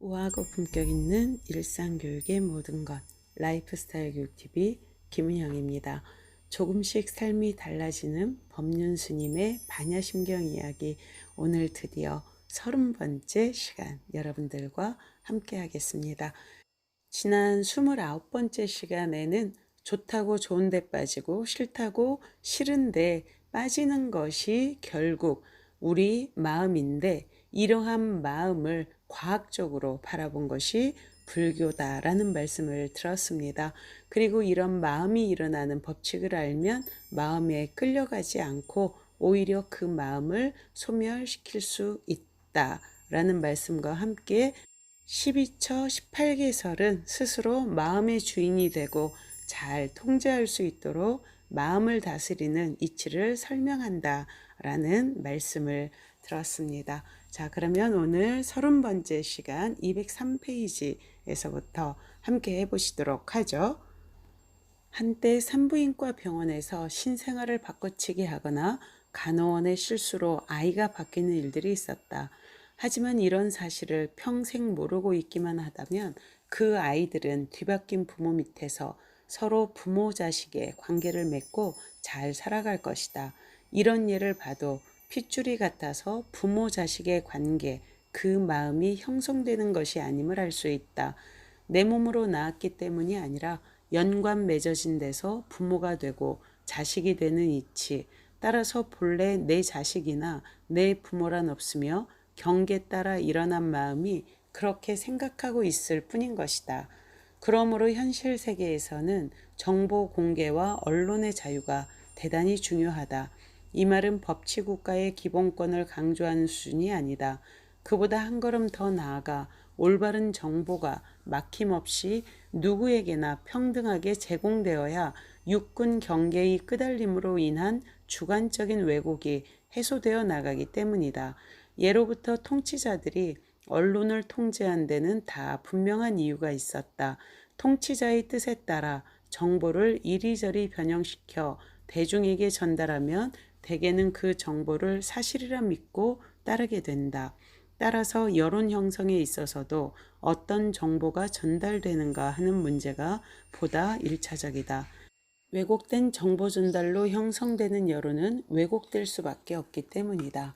우아하고 품격 있는 일상 교육의 모든 것 라이프스타일 교육TV 김은영입니다. 조금씩 삶이 달라지는 법륜 스님의 반야심경 이야기 오늘 드디어 서른 번째 시간 여러분들과 함께 하겠습니다. 지난 29번째 시간에는 좋다고 좋은데 빠지고 싫다고 싫은데 빠지는 것이 결국 우리 마음인데 이러한 마음을 과학적으로 바라본 것이 불교다라는 말씀을 들었습니다. 그리고 이런 마음이 일어나는 법칙을 알면 마음에 끌려가지 않고 오히려 그 마음을 소멸시킬 수 있다라는 말씀과 함께 12처 18개설은 스스로 마음의 주인이 되고 잘 통제할 수 있도록 마음을 다스리는 이치를 설명한다 라는 말씀을 들었습니다. 자, 그러면 오늘 서른 번째 시간 203페이지에서부터 함께 해보시도록 하죠. 한때 산부인과 병원에서 신생아를 바꿔치기 하거나 간호원의 실수로 아이가 바뀌는 일들이 있었다. 하지만 이런 사실을 평생 모르고 있기만 하다면 그 아이들은 뒤바뀐 부모 밑에서 서로 부모 자식의 관계를 맺고 잘 살아갈 것이다. 이런 예를 봐도 핏줄이 같아서 부모 자식의 관계, 그 마음이 형성되는 것이 아님을 알 수 있다. 내 몸으로 나왔기 때문이 아니라 연관 맺어진 데서 부모가 되고 자식이 되는 이치. 따라서 본래 내 자식이나 내 부모란 없으며 경계 따라 일어난 마음이 그렇게 생각하고 있을 뿐인 것이다. 그러므로 현실 세계에서는 정보 공개와 언론의 자유가 대단히 중요하다. 이 말은 법치 국가의 기본권을 강조하는 수준이 아니다. 그보다 한 걸음 더 나아가 올바른 정보가 막힘없이 누구에게나 평등하게 제공되어야 육군 경계의 끄달림으로 인한 주관적인 왜곡이 해소되어 나가기 때문이다. 예로부터 통치자들이 언론을 통제한 데는 다 분명한 이유가 있었다. 통치자의 뜻에 따라 정보를 이리저리 변형시켜 대중에게 전달하면 대개는 그 정보를 사실이라 믿고 따르게 된다. 따라서 여론 형성에 있어서도 어떤 정보가 전달되는가 하는 문제가 보다 일차적이다. 왜곡된 정보 전달로 형성되는 여론은 왜곡될 수밖에 없기 때문이다.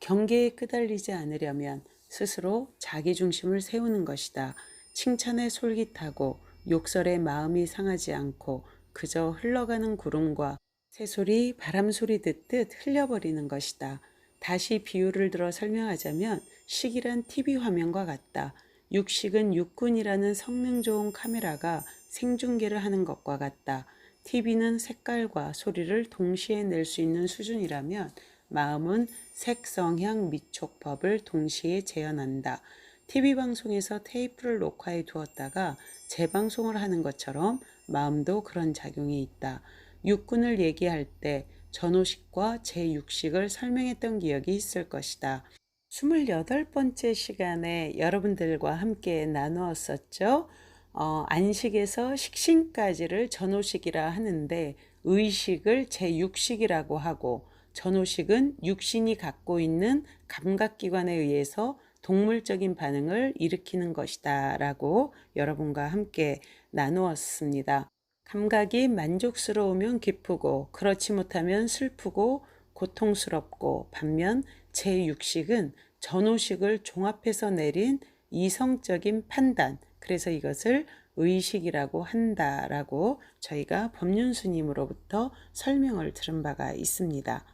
경계에 끄달리지 않으려면 스스로 자기 중심을 세우는 것이다. 칭찬에 솔깃하고 욕설에 마음이 상하지 않고 그저 흘러가는 구름과 새소리, 바람소리 듣듯 흘려버리는 것이다. 다시 비유를 들어 설명하자면 식이란 TV 화면과 같다. 육식은 육군이라는 성능 좋은 카메라가 생중계를 하는 것과 같다. TV는 색깔과 소리를 동시에 낼 수 있는 수준이라면 마음은 색, 성향, 미촉법을 동시에 재현한다. TV 방송에서 테이프를 녹화해 두었다가 재방송을 하는 것처럼 마음도 그런 작용이 있다. 육군을 얘기할 때 전호식과 제6식을 설명했던 기억이 있을 것이다. 28번째 시간에 여러분들과 함께 나누었었죠. 어, 안식에서 식신까지를 전호식이라 하는데 의식을 제6식이라고 하고 전호식은 육신이 갖고 있는 감각기관에 의해서 동물적인 반응을 일으키는 것이다 라고 여러분과 함께 나누었습니다. 감각이 만족스러우면 기쁘고 그렇지 못하면 슬프고 고통스럽고 반면 제6식은 전호식을 종합해서 내린 이성적인 판단 그래서 이것을 의식이라고 한다라고 저희가 법륜스님으로부터 설명을 들은 바가 있습니다.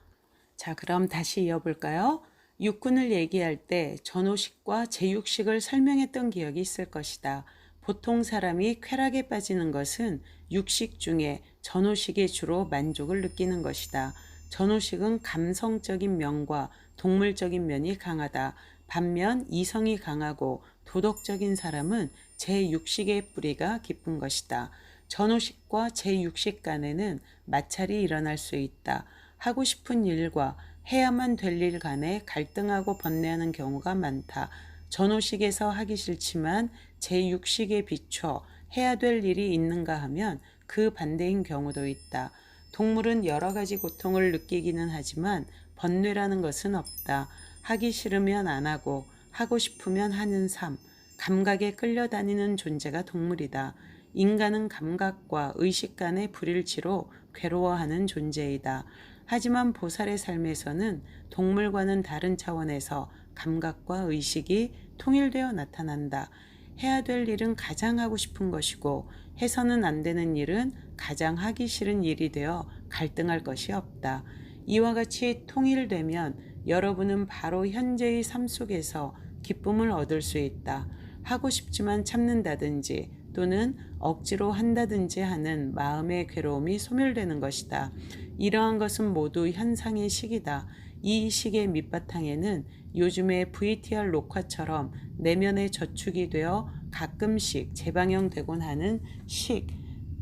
자 그럼 다시 이어볼까요? 육군을 얘기할 때 전호식과 제육식을 설명했던 기억이 있을 것이다. 보통 사람이 쾌락에 빠지는 것은 육식 중에 전호식에 주로 만족을 느끼는 것이다. 전호식은 감성적인 면과 동물적인 면이 강하다. 반면 이성이 강하고 도덕적인 사람은 제6식의 뿌리가 깊은 것이다. 전호식과 제6식 간에는 마찰이 일어날 수 있다. 하고 싶은 일과 해야만 될 일 간에 갈등하고 번뇌하는 경우가 많다. 전호식에서 하기 싫지만 제6식에 비춰 해야 될 일이 있는가 하면 그 반대인 경우도 있다. 동물은 여러 가지 고통을 느끼기는 하지만 번뇌라는 것은 없다. 하기 싫으면 안 하고 하고 싶으면 하는 삶. 감각에 끌려다니는 존재가 동물이다. 인간은 감각과 의식 간의 불일치로 괴로워하는 존재이다. 하지만 보살의 삶에서는 동물과는 다른 차원에서 감각과 의식이 통일되어 나타난다. 해야 될 일은 가장 하고 싶은 것이고 해서는 안 되는 일은 가장 하기 싫은 일이 되어 갈등할 것이 없다. 이와 같이 통일되면 여러분은 바로 현재의 삶 속에서 기쁨을 얻을 수 있다. 하고 싶지만 참는다든지 또는 억지로 한다든지 하는 마음의 괴로움이 소멸되는 것이다. 이러한 것은 모두 현상의 식이다. 이 식의 밑바탕에는 요즘의 VTR 녹화처럼 내면의 저축이 되어 가끔씩 재방영되곤 하는 식,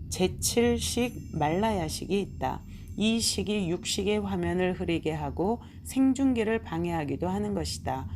제7식 말라야식이 있다. 이 식이 육식의 화면을 흐리게 하고 생중계를 방해하기도 하는 것이다.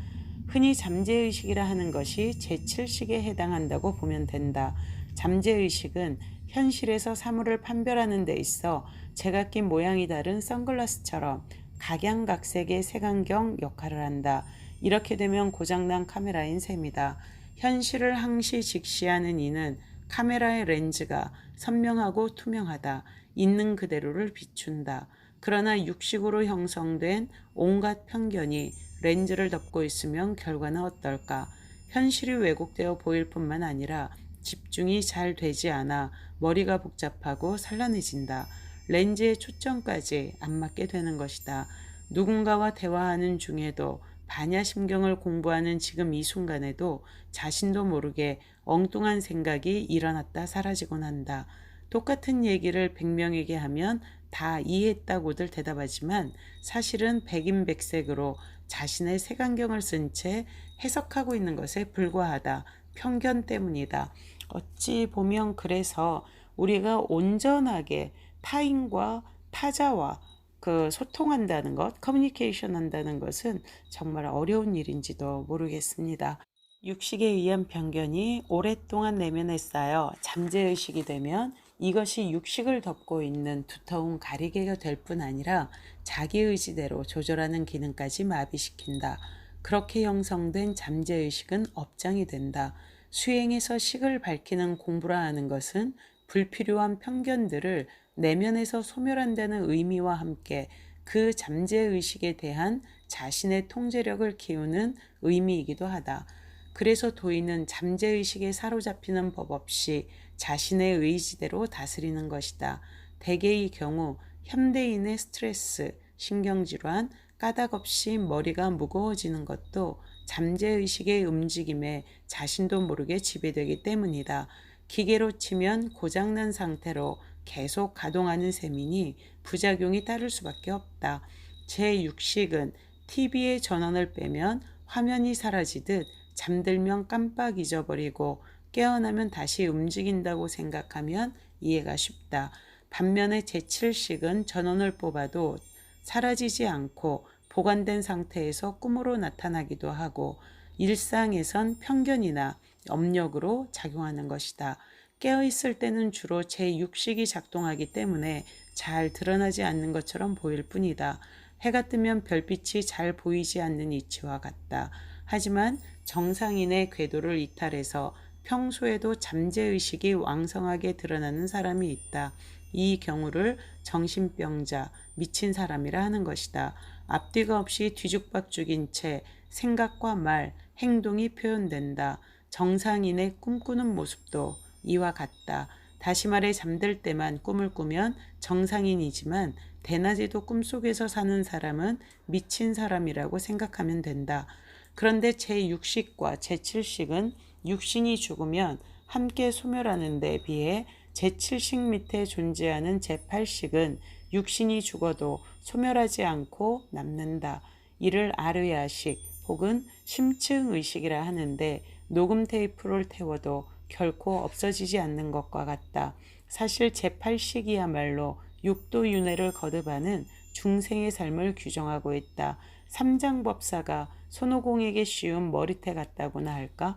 흔히 잠재의식이라 하는 것이 제7식에 해당한다고 보면 된다. 잠재의식은 현실에서 사물을 판별하는 데 있어 제각기 모양이 다른 선글라스처럼 각양각색의 색안경 역할을 한다. 이렇게 되면 고장난 카메라인 셈이다. 현실을 항시 직시하는 이는 카메라의 렌즈가 선명하고 투명하다. 있는 그대로를 비춘다. 그러나 육식으로 형성된 온갖 편견이 렌즈를 덮고 있으면 결과는 어떨까? 현실이 왜곡되어 보일 뿐만 아니라 집중이 잘 되지 않아 머리가 복잡하고 산란해진다. 렌즈의 초점까지 안 맞게 되는 것이다. 누군가와 대화하는 중에도 반야심경을 공부하는 지금 이 순간에도 자신도 모르게 엉뚱한 생각이 일어났다 사라지곤 한다. 똑같은 얘기를 100명에게 하면 다 이해했다고들 대답하지만 사실은 백인백색으로 자신의 색안경을 쓴 채 해석하고 있는 것에 불과하다. 편견 때문이다. 어찌 보면 그래서 우리가 온전하게 타인과 타자와 그 소통한다는 것, 커뮤니케이션 한다는 것은 정말 어려운 일인지도 모르겠습니다. 육식에 의한 편견이 오랫동안 내면에 쌓여 잠재의식이 되면 이것이 육식을 덮고 있는 두터운 가리개가 될 뿐 아니라 자기 의지대로 조절하는 기능까지 마비시킨다. 그렇게 형성된 잠재의식은 업장이 된다. 수행에서 식을 밝히는 공부라 하는 것은 불필요한 편견들을 내면에서 소멸한다는 의미와 함께 그 잠재의식에 대한 자신의 통제력을 키우는 의미이기도 하다. 그래서 도인은 잠재의식에 사로잡히는 법 없이 자신의 의지대로 다스리는 것이다. 대개의 경우 현대인의 스트레스, 신경질환, 까닭 없이 머리가 무거워지는 것도 잠재의식의 움직임에 자신도 모르게 지배되기 때문이다. 기계로 치면 고장난 상태로 계속 가동하는 셈이니 부작용이 따를 수밖에 없다. 제6식은 TV의 전원을 빼면 화면이 사라지듯 잠들면 깜빡 잊어버리고 깨어나면 다시 움직인다고 생각하면 이해가 쉽다. 반면에 제7식은 전원을 뽑아도 사라지지 않고 보관된 상태에서 꿈으로 나타나기도 하고 일상에선 편견이나 염력으로 작용하는 것이다. 깨어있을 때는 주로 제6식이 작동하기 때문에 잘 드러나지 않는 것처럼 보일 뿐이다. 해가 뜨면 별빛이 잘 보이지 않는 이치와 같다. 하지만 정상인의 궤도를 이탈해서 평소에도 잠재의식이 왕성하게 드러나는 사람이 있다. 이 경우를 정신병자, 미친 사람이라 하는 것이다. 앞뒤가 없이 뒤죽박죽인 채 생각과 말, 행동이 표현된다. 정상인의 꿈꾸는 모습도 이와 같다. 다시 말해 잠들 때만 꿈을 꾸면 정상인이지만 대낮에도 꿈속에서 사는 사람은 미친 사람이라고 생각하면 된다. 그런데 제6식과 제7식은 육신이 죽으면 함께 소멸하는 데 비해 제7식 밑에 존재하는 제8식은 육신이 죽어도 소멸하지 않고 남는다. 이를 아르야식 혹은 심층의식이라 하는데 녹음 테이프를 태워도 결코 없어지지 않는 것과 같다. 사실 제8식이야말로 육도 윤회를 거듭하는 중생의 삶을 규정하고 있다. 삼장법사가 손오공에게 씌운 머리태 같다고나 할까?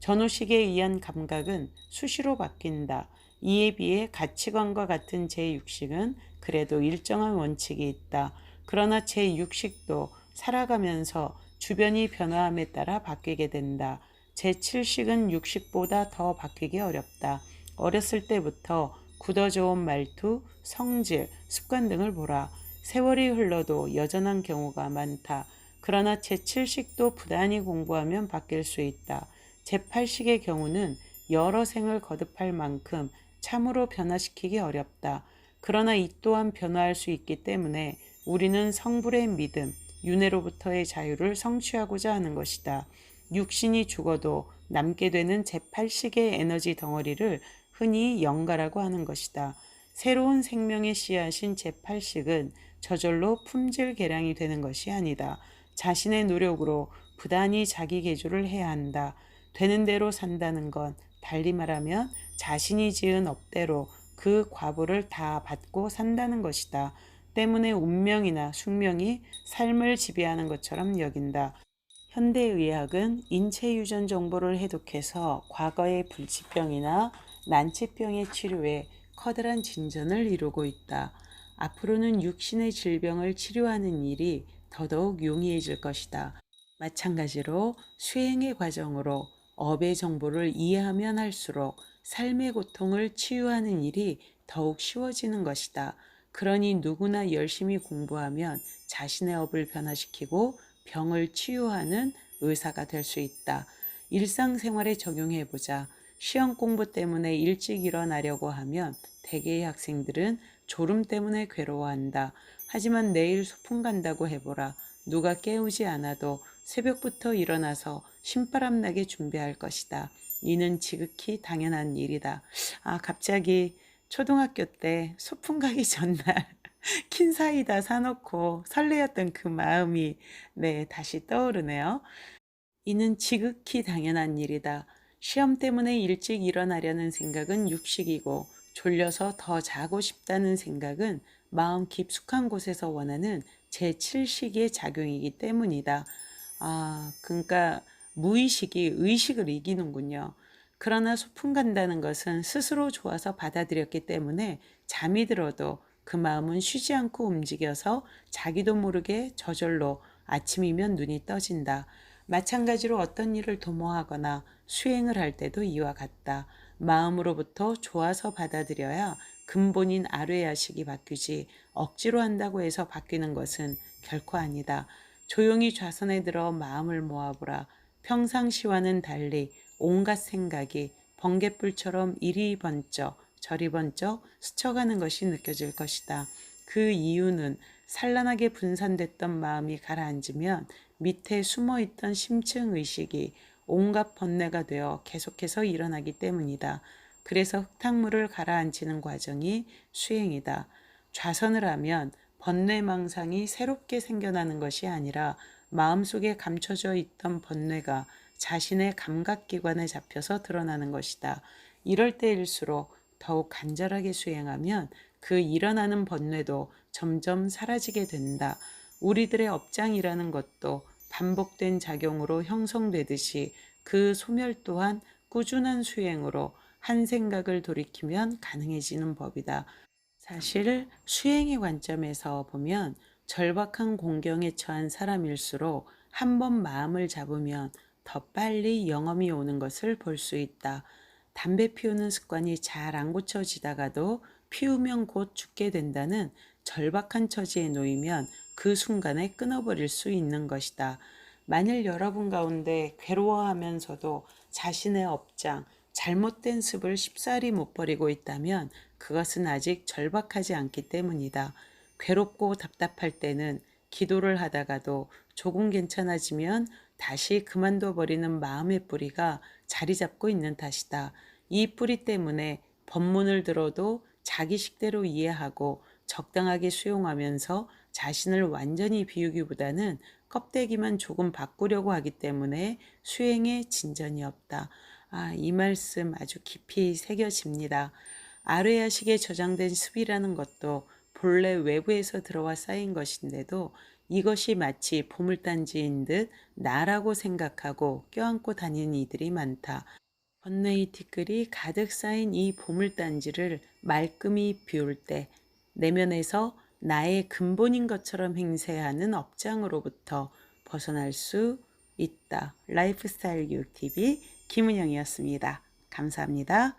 전후식에 의한 감각은 수시로 바뀐다. 이에 비해 가치관과 같은 제6식은 그래도 일정한 원칙이 있다. 그러나 제6식도 살아가면서 주변이 변화함에 따라 바뀌게 된다. 제7식은 육식보다 더 바뀌기 어렵다. 어렸을 때부터 굳어져온 말투, 성질, 습관 등을 보라. 세월이 흘러도 여전한 경우가 많다. 그러나 제7식도 부단히 공부하면 바뀔 수 있다. 제8식의 경우는 여러 생을 거듭할 만큼 참으로 변화시키기 어렵다. 그러나 이 또한 변화할 수 있기 때문에 우리는 성불의 믿음, 윤회로부터의 자유를 성취하고자 하는 것이다. 육신이 죽어도 남게 되는 제8식의 에너지 덩어리를 흔히 영가라고 하는 것이다. 새로운 생명의 씨앗인 제8식은 저절로 품질 개량이 되는 것이 아니다. 자신의 노력으로 부단히 자기 개조를 해야 한다. 되는 대로 산다는 건 달리 말하면 자신이 지은 업대로 그 과보를 다 받고 산다는 것이다. 때문에 운명이나 숙명이 삶을 지배하는 것처럼 여긴다. 현대의학은 인체 유전 정보를 해독해서 과거의 불치병이나 난치병의 치료에 커다란 진전을 이루고 있다. 앞으로는 육신의 질병을 치료하는 일이 더더욱 용이해질 것이다. 마찬가지로 수행의 과정으로 업의 정보를 이해하면 할수록 삶의 고통을 치유하는 일이 더욱 쉬워지는 것이다. 그러니 누구나 열심히 공부하면 자신의 업을 변화시키고 병을 치유하는 의사가 될 수 있다. 일상생활에 적용해 보자. 시험 공부 때문에 일찍 일어나려고 하면 대개의 학생들은 졸음 때문에 괴로워한다. 하지만 내일 소풍 간다고 해보라. 누가 깨우지 않아도 새벽부터 일어나서 신바람 나게 준비할 것이다. 이는 지극히 당연한 일이다. 아, 갑자기 초등학교 때 소풍 가기 전날 킨 사이다 사놓고 설레었던 그 마음이 네, 다시 떠오르네요. 이는 지극히 당연한 일이다. 시험 때문에 일찍 일어나려는 생각은 육식이고 졸려서 더 자고 싶다는 생각은 마음 깊숙한 곳에서 원하는 제7식의 작용이기 때문이다. 아, 그러니까 무의식이 의식을 이기는군요. 그러나 소풍 간다는 것은 스스로 좋아서 받아들였기 때문에 잠이 들어도 그 마음은 쉬지 않고 움직여서 자기도 모르게 저절로 아침이면 눈이 떠진다. 마찬가지로 어떤 일을 도모하거나 수행을 할 때도 이와 같다. 마음으로부터 좋아서 받아들여야 근본인 아뢰야식이 바뀌지 억지로 한다고 해서 바뀌는 것은 결코 아니다. 조용히 좌선에 들어 마음을 모아보라. 평상시와는 달리 온갖 생각이 번갯불처럼 이리 번쩍 저리 번쩍 스쳐가는 것이 느껴질 것이다. 그 이유는 산란하게 분산됐던 마음이 가라앉으면 밑에 숨어있던 심층 의식이 온갖 번뇌가 되어 계속해서 일어나기 때문이다. 그래서 흙탕물을 가라앉히는 과정이 수행이다. 좌선을 하면 번뇌망상이 새롭게 생겨나는 것이 아니라 마음속에 감춰져 있던 번뇌가 자신의 감각기관에 잡혀서 드러나는 것이다. 이럴 때일수록 더욱 간절하게 수행하면 그 일어나는 번뇌도 점점 사라지게 된다. 우리들의 업장이라는 것도 반복된 작용으로 형성되듯이 그 소멸 또한 꾸준한 수행으로 한 생각을 돌이키면 가능해지는 법이다. 사실 수행의 관점에서 보면 절박한 공경에 처한 사람일수록 한 번 마음을 잡으면 더 빨리 영험이 오는 것을 볼 수 있다. 담배 피우는 습관이 잘 안 고쳐지다가도 피우면 곧 죽게 된다는 절박한 처지에 놓이면 그 순간에 끊어버릴 수 있는 것이다. 만일 여러분 가운데 괴로워하면서도 자신의 업장, 잘못된 습을 쉽사리 못 버리고 있다면 그것은 아직 절박하지 않기 때문이다. 괴롭고 답답할 때는 기도를 하다가도 조금 괜찮아지면 다시 그만둬 버리는 마음의 뿌리가 자리 잡고 있는 탓이다. 이 뿌리 때문에 법문을 들어도 자기 식대로 이해하고 적당하게 수용하면서 자신을 완전히 비우기보다는 껍데기만 조금 바꾸려고 하기 때문에 수행에 진전이 없다. 아, 이 말씀 아주 깊이 새겨집니다. 아뢰야식에 저장된 습이라는 것도 본래 외부에서 들어와 쌓인 것인데도 이것이 마치 보물단지인 듯 나라고 생각하고 껴안고 다니는 이들이 많다. 번뇌의 티끌이 가득 쌓인 이 보물단지를 말끔히 비울 때 내면에서 나의 근본인 것처럼 행세하는 업장으로부터 벗어날 수 있다. 라이프스타일 교육TV 김은영이었습니다. 감사합니다.